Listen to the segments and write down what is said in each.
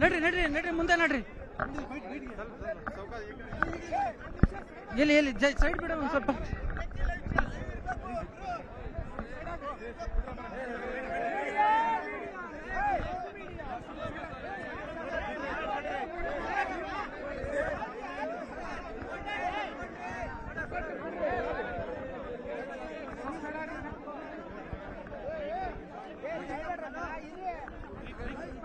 ನಡ್ರಿ ನಡ್ರಿ ನಡ್ರಿ ಮುಂದೆ ನಡ್ರಿ. ಎಲ್ಲಿ ಎಲ್ಲಿ ಸೈಡ್ ಬಿಡ ಸ್ವಲ್ಪ.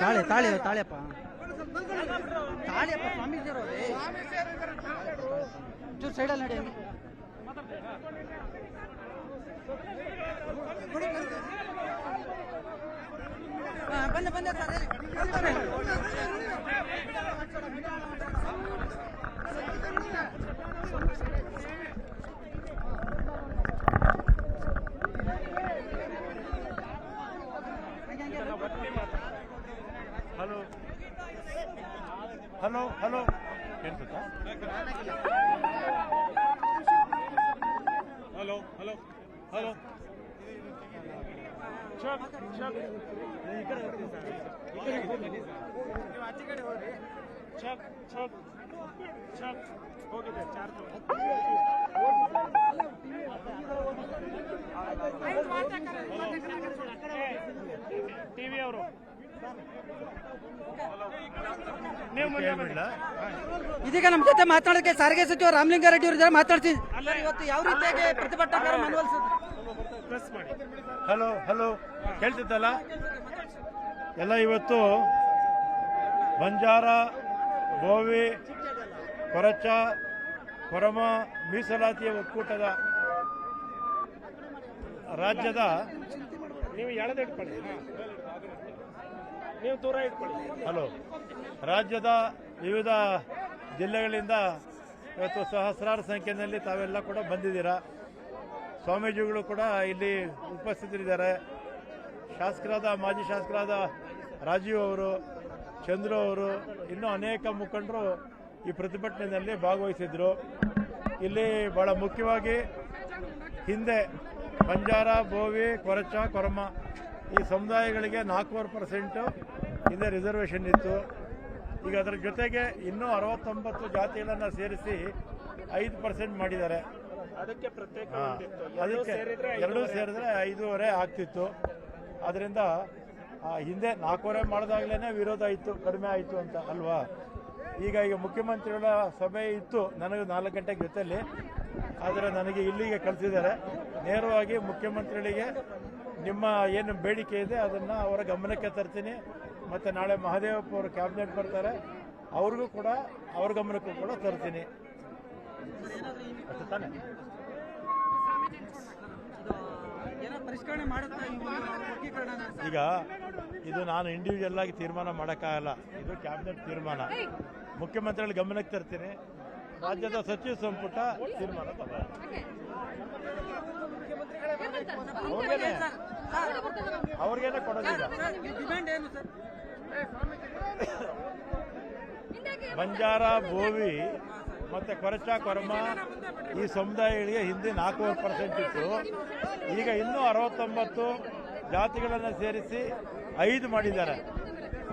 ತಾಳೆ ತಾಳೆ ತಾಳೆಪ್ಪ ತಾಳೆಪ್ಪ ಸ್ವಾಮೀಜಿಯವರು ಚೂರು ಸೈಡಲ್ಲಿ ನಡಿ ಹಾ, ಬನ್ನಿ ಹಲೋ ಹಲೋ ಕೇಳ್ಸುತ್ತಾ hello hello hello check check check check ಚಕ್ ಹೋಗಿದೆ ಚಾರ್ಜ್ ಟಿವಿ ಅವರು ನೀವು ಮುಂದೆ ಬನ್ನಿ. ಇದೀಗ ನಮ್ಮ ಜೊತೆ ಮಾತನಾಡಕ್ಕೆ ಸಾರಿಗೆ ಸಚಿವ ರಾಮಲಿಂಗಾರೆಡ್ಡಿ ಅವರು ಇದ್ದಾರೆ. ಮಾತಾಡ್ತೀನಿ. ಇವತ್ತು ಯಾವ ರೀತಿಯಾಗಿ ಪ್ರತಿಭಟನಾಕಾರ ಮನವೊಲಿಸಿದ್ರು? ಪ್ರೆಸ್ ಮಾಡಿ. ಹಲೋ ಹಲೋ ಕೇಳ್ತಿದ್ದಲ್ಲ? ಎಲ್ಲ ಇವತ್ತು ಬಂಜಾರ ಗೋವಿ ಕೊರಚ ಕೊರಮ ಮೀಸಲಾತಿಯ ಒಕ್ಕೂಟದ ರಾಜ್ಯದ ನೀವು ಎಳೆದ ಇಟ್ಕೊಳ್ಳಿ ನೀವು ದೂರ ಇಟ್ಕೊಳ್ಳಿ. ಹಲೋ. ರಾಜ್ಯದ ವಿವಿಧ ಜಿಲ್ಲೆಗಳಿಂದ ಇವತ್ತು ಸಹಸ್ರಾರು ಸಂಖ್ಯೆಯಲ್ಲಿ ತಾವೆಲ್ಲ ಕೂಡ ಬಂದಿದ್ದೀರಾ? ಸ್ವಾಮೀಜಿಗಳು ಕೂಡ ಇಲ್ಲಿ ಉಪಸ್ಥಿತರಿದ್ದಾರೆ. ಶಾಸಕರಾದ, ಮಾಜಿ ಶಾಸಕರಾದ ರಾಜೀವ್ ಅವರು, ಚಂದ್ರು ಅವರು, ಇನ್ನೂ ಅನೇಕ ಮುಖಂಡರು ಈ ಪ್ರತಿಭಟನೆಯಲ್ಲಿ ಭಾಗವಹಿಸಿದ್ರು. ಇಲ್ಲಿ ಬಹಳ ಮುಖ್ಯವಾಗಿ ಹಿಂದೆ ಬಂಜಾರ, ಬೋವಿ, ಕೊರಚ, ಕೊರಮ ಈ ಸಮುದಾಯಗಳಿಗೆ ನಾಲ್ಕೂವರೆ ಪರ್ಸೆಂಟು ಹಿಂದೆ ರಿಸರ್ವೇಷನ್ ಇತ್ತು. ಈಗ ಅದರ ಜೊತೆಗೆ ಇನ್ನೂ ಅರವತ್ತೊಂಬತ್ತು ಜಾತಿಗಳನ್ನು ಸೇರಿಸಿ ಐದು ಪರ್ಸೆಂಟ್ ಮಾಡಿದ್ದಾರೆ. ಅದಕ್ಕೆ ಪ್ರತ್ಯೇಕ. ಅದಕ್ಕೆ ಎರಡೂ ಸೇರಿದ್ರೆ ಐದೂವರೆ ಆಗ್ತಿತ್ತು. ಅದರಿಂದ ಹಿಂದೆ ನಾಲ್ಕೂವರೆ ಮಾಡಿದಾಗ್ಲೇ ವಿರೋಧ ಇತ್ತು ಕಡಿಮೆ ಆಯಿತು ಅಂತ ಅಲ್ವಾ? ಈಗ ಈಗ ಮುಖ್ಯಮಂತ್ರಿಗಳ ಸಭೆ ಇತ್ತು ನನಗೆ ನಾಲ್ಕು ಗಂಟೆಗೆ ಜೊತೆಯಲ್ಲಿ ಆದರೆ ನನಗೆ ಇಲ್ಲಿಗೆ ಕಳಿಸಿದ್ದಾರೆ. ನೇರವಾಗಿ ಮುಖ್ಯಮಂತ್ರಿಗಳಿಗೆ ನಿಮ್ಮ ಏನು ಬೇಡಿಕೆ ಇದೆ ಅದನ್ನು ಅವರ ಗಮನಕ್ಕೆ ತರ್ತೀನಿ. ಮತ್ತು ನಾಳೆ ಮಹಾದೇವಪ್ಪ ಅವರು ಕ್ಯಾಬಿನೆಟ್ ಬರ್ತಾರೆ ಅವ್ರಿಗೂ ಕೂಡ ಅವ್ರ ಗಮನಕ್ಕೂ ಕೂಡ ತರ್ತೀನಿ. ತಾನೇ? ಈಗ ಇದು ನಾನು ಇಂಡಿವಿಜುವಲ್ ಆಗಿ ತೀರ್ಮಾನ ಮಾಡೋಕ್ಕಾಗಲ್ಲ. ಇದು ಕ್ಯಾಬಿನೆಟ್ ತೀರ್ಮಾನ. ಮುಖ್ಯಮಂತ್ರಿಗಳ ಗಮನಕ್ಕೆ ತರ್ತೀನಿ. ರಾಜ್ಯದ ಸಚಿವ ಸಂಪುಟ ತೀರ್ಮಾನ ತಗೊಳ್ಳಿ. ಅವ್ರಿಗೇನೆ ಕೊಡೋದಿಲ್ಲ ಬಂಜಾರ ಭೋವಿ ಮತ್ತೆ ಕೊರಚ, ಕೊರಮ ಈ ಸಮುದಾಯಗಳಿಗೆ ಹಿಂದೆ ನಾಲ್ಕೂವರೆ ಪರ್ಸೆಂಟ್ ಇತ್ತು. ಈಗ ಇನ್ನೂ ಅರವತ್ತೊಂಬತ್ತು ಜಾತಿಗಳನ್ನು ಸೇರಿಸಿ ಐದು ಮಾಡಿದ್ದಾರೆ.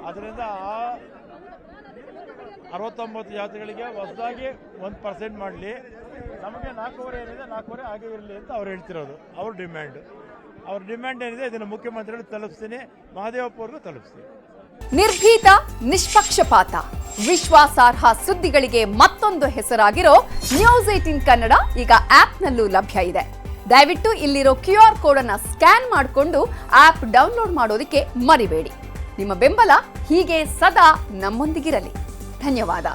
ಅದರಿಂದ ಆ ಅರವತ್ತೊಂಬತ್ತು ಜಾತಿಗಳಿಗೆ ಹೊಸದಾಗಿ ಒಂದು ಪರ್ಸೆಂಟ್ ಮಾಡಲಿ. ನಮಗೆ ನಾಲ್ಕೂವರೆ ಏನಿದೆ, ನಾಲ್ಕೂವರೆ ಹಾಗೆ ಇರಲಿ ಅಂತ ಅವ್ರು ಹೇಳ್ತಿರೋದು. ಅವ್ರ ಡಿಮ್ಯಾಂಡ್ ಅವ್ರ ಡಿಮ್ಯಾಂಡ್ ಏನಿದೆ ಇದನ್ನು ಮುಖ್ಯಮಂತ್ರಿಗಳು ತಲುಪಿಸ್ತೀನಿ, ಮಹದೇವಪ್ಪ ತಲುಪಿಸ್ತೀನಿ. ನಿರ್ಭೀತ, ನಿಷ್ಪಕ್ಷಪಾತ. ವಿಶ್ವಾಸಾರ್ಹ ಸುದ್ದಿಗಳಿಗೆ ಮತ್ತೊಂದು ಹೆಸರಾಗಿರೋ ನ್ಯೂಸ್ ಏಟಿನ್ ಕನ್ನಡ ಈಗ ಆಪ್ನಲ್ಲೂ ಲಭ್ಯ ಇದೆ. ದಯವಿಟ್ಟು ಇಲ್ಲಿರೋ ಕ್ಯೂ ಆರ್ ಕೋಡ್ ಅನ್ನ ಸ್ಕ್ಯಾನ್ ಮಾಡಿಕೊಂಡು ಆಪ್ ಡೌನ್ಲೋಡ್ ಮಾಡೋದಕ್ಕೆ ಮರಿಬೇಡಿ. ನಿಮ್ಮ ಬೆಂಬಲ ಹೀಗೆ ಸದಾ ನಮ್ಮೊಂದಿಗಿರಲಿ. ಧನ್ಯವಾದ.